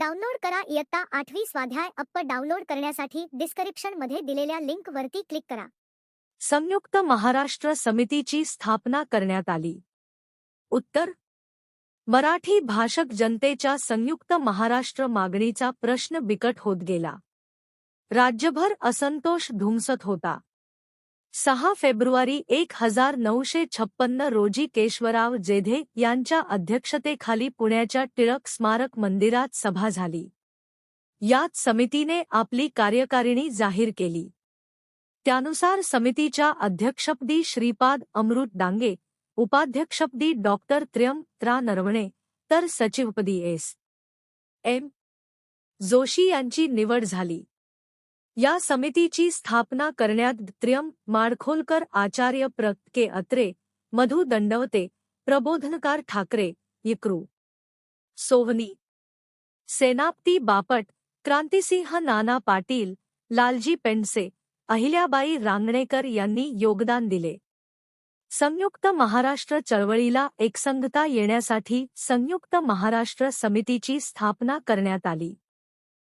Download करा इयत्ता आठवी स्वाध्याय अप्प डाउनलोड करण्यासाठी डिस्क्रिप्शनमध्ये दिलेल्या लिंक वरती क्लिक करा. संयुक्त महाराष्ट्र समितीची स्थापना करण्यात आली. उत्तर. मराठी भाषक जनतेच्या संयुक्त महाराष्ट्र मागणीचा प्रश्न बिकट होत गेला. राज्यभर असंतोष धुमसत होता. सहा फेब्रुवारी एक हजार नऊशे छप्पन्न रोजी केशवराव जेधे यांच्या अध्यक्षतेखाली पुण्याच्या टिळक स्मारक मंदिरात सभा झाली. यात समितीने आपली कार्यकारिणी जाहीर केली. त्यानुसार समितीच्या अध्यक्षपदी श्रीपाद अमृत डांगे उपाध्यक्षपदी डॉक्टर त्र्यम त्रा नरवणे तर सचिवपदी एस. एम. जोशी यांची निवड झाली. या समितीची स्थापना करण्यात त्र्यम माडखोलकर आचार्य प्र. के. अत्रे मधु दंडवते प्रबोधनकार ठाकरे इक्रू. सोवनी. सेनापती बापट क्रांतिसिंह नाना पाटील लालजी पेंडसे अहिल्याबाई रांगणेकर यांनी योगदान दिले. संयुक्त महाराष्ट्र चळवळीला एकसंगता येण्यासाठी संयुक्त महाराष्ट्र समितीची स्थापना करण्यात आली.